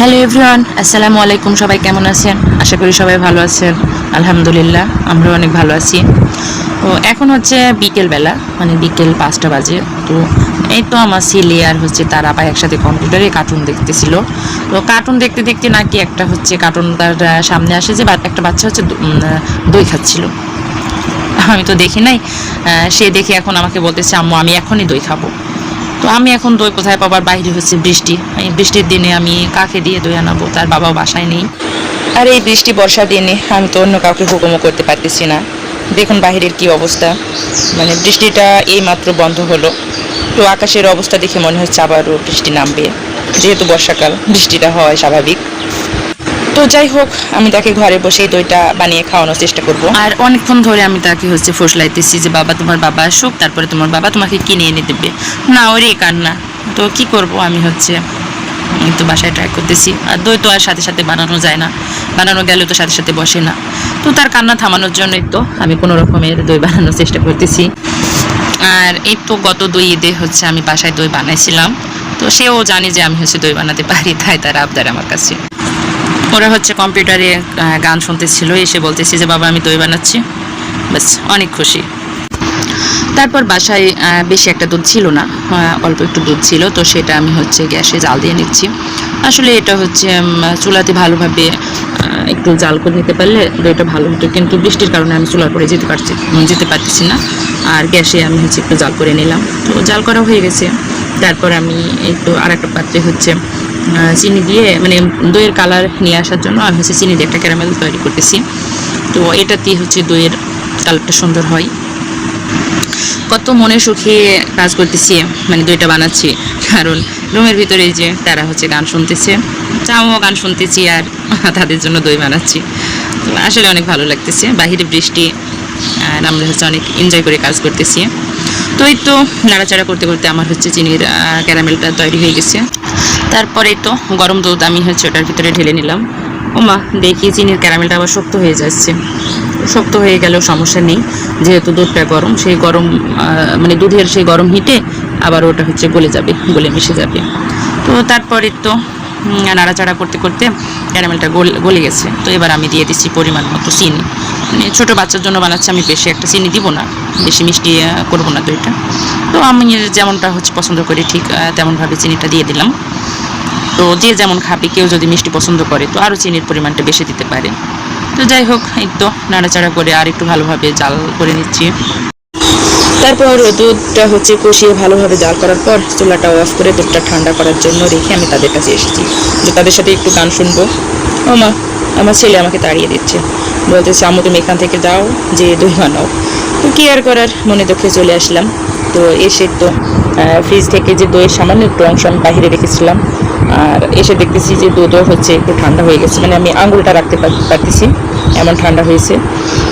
Hello everyone আসসালামু আলাইকুম সবাই কেমন আছেন? আশা করি সবাই ভালো আছেন। আলহামদুলিল্লাহ, আমরাও অনেক ভালো আছি। তো এখন হচ্ছে বিকেলবেলা মানে বিকেল পাঁচটা বাজে। তো এই তো আমার ছেলে আর হচ্ছে তার আবার একসাথে কম্পিউটারে কার্টুন দেখতেছিল। তো কার্টুন দেখতে দেখতে নাকি একটা হচ্ছে কার্টুন তার সামনে আসে যে একটা বাচ্চা হচ্ছে দই খাচ্ছিল। আমি তো দেখি নাই। সে দেখে এখন আমাকে বলতেছে, আম্মু, আমি এখনই দই খাব। তো আমি এখন দই কোথায় পাবার বাইরে হচ্ছে বৃষ্টি। এই বৃষ্টির দিনে আমি কাকে দিয়ে দই আনাবো? তার বাবা বাসায় নেই। আর এই বৃষ্টি, বর্ষার দিনে আমি তো অন্য কাউকে হুকুমও করতে পারতেছি না। দেখুন বাহিরের কি অবস্থা। মানে বৃষ্টিটা এই মাত্র বন্ধ হলো। তো আকাশের অবস্থা দেখে মনে হচ্ছে আবারও বৃষ্টি নামবে। যেহেতু বর্ষাকাল, বৃষ্টিটা হয় স্বাভাবিক। তো যাই হোক, আমি তাকে ঘরে বসেই দইটা বানিয়ে খাওয়ানোর চেষ্টা করব। আর অনেকক্ষণ ধরে আমি তাকে হচ্ছে ফসলাইতেছি যে, বাবা, তোমার বাবা আসুক, তারপরে তোমার বাবা তোমাকে কিনে এনে দেবে। না, ওরে কান্না। তো কি করব, আমি হচ্ছে একটু বাসায় ট্রাই করতেছি। আর দই তো আর সাথে সাথে বানানো যায় না। বানানো গেলেও তো সাথে সাথে বসে না। তো তার কান্না থামানোর জন্যই তো আমি কোনো রকমের দই বানানোর চেষ্টা করতেছি। আর এই তো গত দুই ঈদে হচ্ছে আমি বাসায় দই বানাইছিলাম। তো সেও জানে যে আমি হচ্ছে দই বানাতে পারি, তাই তার আবদার আমার কাছে। ওরা হচ্ছে কম্পিউটারে গান শুনতেছিল, এসে বলতেছি যে, বাবা, আমি দই বানাচ্ছি। ব্যাস, অনেক খুশি। তারপর বাসায় বেশি একটা দুধ ছিল না অল্প একটু দুধ ছিল, তো সেটা আমি হচ্ছে গ্যাসে জাল দিয়ে নিচ্ছি। আসলে এটা হচ্ছে চুলাতে ভালোভাবে একটু জাল করে নিতে পারলে দইটা ভালো হতো। কিন্তু বৃষ্টির কারণে আমি চুলার পরে যেতে পারছি যেতে পারতেছি না। আর গ্যাসে আমি হচ্ছে একটু জাল করে নিলাম। তো জাল করা হয়ে গেছে। তারপর আমি একটু আর একটা পাত্রে হচ্ছে চিনি দিয়ে মানে দইয়ের কালার নিয়ে আসার জন্য আমি হচ্ছে চিনি দিয়ে একটা ক্যারামেল তৈরি করতেছি। তো এটাতেই হচ্ছে দইয়ের কালারটা সুন্দর হয়। কত মনে সুখে কাজ করতেছি মানে দইটা বানাচ্ছি। কারণ রুমের ভিতরে যে তারা হচ্ছে গান শুনতেছে, চাও গান শুনতেছি আর তাদের জন্য দই বানাচ্ছি। তো আসলে অনেক ভালো লাগতেছে, বাহিরে বৃষ্টি, আর আমরা হচ্ছে অনেক এনজয় করে কাজ করতেছি। তো এই তো নাড়াচাড়া করতে করতে আমার হচ্ছে চিনির ক্যারামেলটা তৈরি হয়ে গেছে। তারপরে তো গরম দুধ আমি হচ্ছে ওটার ভিতরে ঢেলে নিলাম। ওমা, দেখি চিনির ক্যারামেলটা আবার শক্ত হয়ে যাচ্ছে। শক্ত হয়ে গেলেও সমস্যা নেই, যেহেতু দুধটা গরম, সেই গরম মানে দুধের সেই গরম হিটে আবার ওটা হচ্ছে গলে যাবে, গলে মিশে যাবে। তো তারপরে তো নাড়াচাড়া করতে করতে ক্যারামেলটা গোল গেছে। তো এবার আমি দিয়ে দিচ্ছি পরিমাণ মতো চিনি। ছোটো বাচ্চার জন্য বানাচ্ছি, আমি বেশি একটা চিনি দিব না, বেশি মিষ্টি করব না দইটা তো আমি যেমনটা হচ্ছে পছন্দ করি, ঠিক তেমনভাবে চিনিটা দিয়ে দিলাম। তো যে যেমন খাবে, কেউ যদি মিষ্টি পছন্দ করে, তো আরও চিনির পরিমাণটা বেশি দিতে পারে। তো যাই হোক, এই তো নাড়াচাড়া করে আর একটু ভালোভাবে জাল করে নিচ্ছি। তারপর দুধটা হচ্ছে কষিয়ে ভালোভাবে জাল করার পর চুলাটা অফ করে দুধটা ঠান্ডা করার জন্য রেখে আমি তাদের কাছে এসেছি। যে তাদের সাথে একটু গান শুনব। ও মা। আমার ছেলে আমাকে তাড়িয়ে দিচ্ছে। বলতেছে, আম্মু, তুমি এখান থেকে দাও, যে দই বানাও তো কি আর করার? মনে দুঃখে চলে আসলাম। তো এসে তো ফ্রিজ থেকে যে দইয়ের সামান্য একটু অংশ আমি বাইরে রেখেছিলাম। আর এসে দেখতেছি যে দুধও হচ্ছে একটু ঠান্ডা হয়ে গেছে। মানে আমি আঙুলটা রাখতে পার- পারতেছি, এমন ঠান্ডা হয়েছে।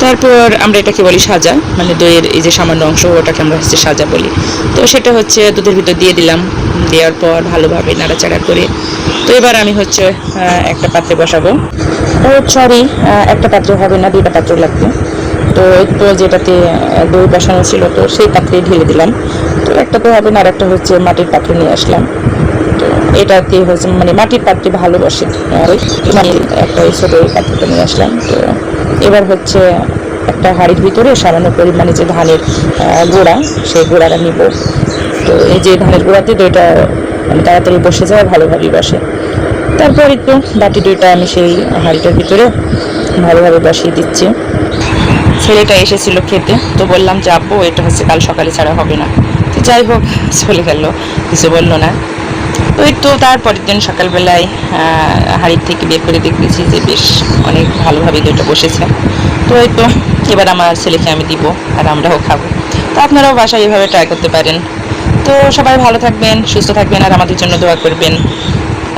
তারপর আমরা এটাকে বলি সাজা। মানে দইয়ের এই যে সামান্য অংশ, ওটাকে আমরা হচ্ছে সাজা বলি। তো সেটা হচ্ছে দুধের ভিতর দিয়ে দিলাম। দেওয়ার পর ভালোভাবে নাড়াচাড়া করে। তো এবার আমি হচ্ছে একটা পাত্রে বসাবো। সরি একটা পাত্র হবে না, দুইটা পাত্র লাগবে। তো একটু যেটাতে দই বসানো ছিল, তো সেই পাত্রে ঢেলে দিলাম। তো একটা তো হবে না, আর একটা হচ্ছে মাটির পাত্রে নিয়ে আসলাম। তো এটাতে হচ্ছে মানে মাটির পাত্রে ভালোবাসে। ওই একটা ওই ছোটো পাত্রটা নিয়ে আসলাম। তো এবার হচ্ছে একটা হাঁড়ির ভিতরে সামান্য পরিমাণে যে ধানের গোড়া, সেই গোড়াটা নিব। তো এই যে ধানের গোড়াতে দইটা মানে তাড়াতাড়ি বসে যায়, ভালোভাবেই বসে। তারপর একটু বাটি দুইটা আমি সেই হাঁড়িটার ভিতরে ভালোভাবে বসিয়ে দিচ্ছি। ছেলেটা এসেছিল খেতে, তো বললাম যে, আব্বু, এটা হচ্ছে কাল সকালে ছাড়া হবে না। তো যাই হোক, চলে গেল। কিছু বলল না। এই তো তারপরের দিন সকালবেলায় হাঁড়ির থেকে বের করে দেখতেছি যে, বেশ অনেক ভালোভাবে দইটা বসেছে। তো এই তো, এবার আমার ছেলেকে আমি দিব আর আমরাও খাব। তো আপনারাও বাসায় এভাবে ট্রাই করতে পারেন। তো সবাই ভালো থাকবেন, সুস্থ থাকবেন আর আমাদের জন্য দোয়া করবেন।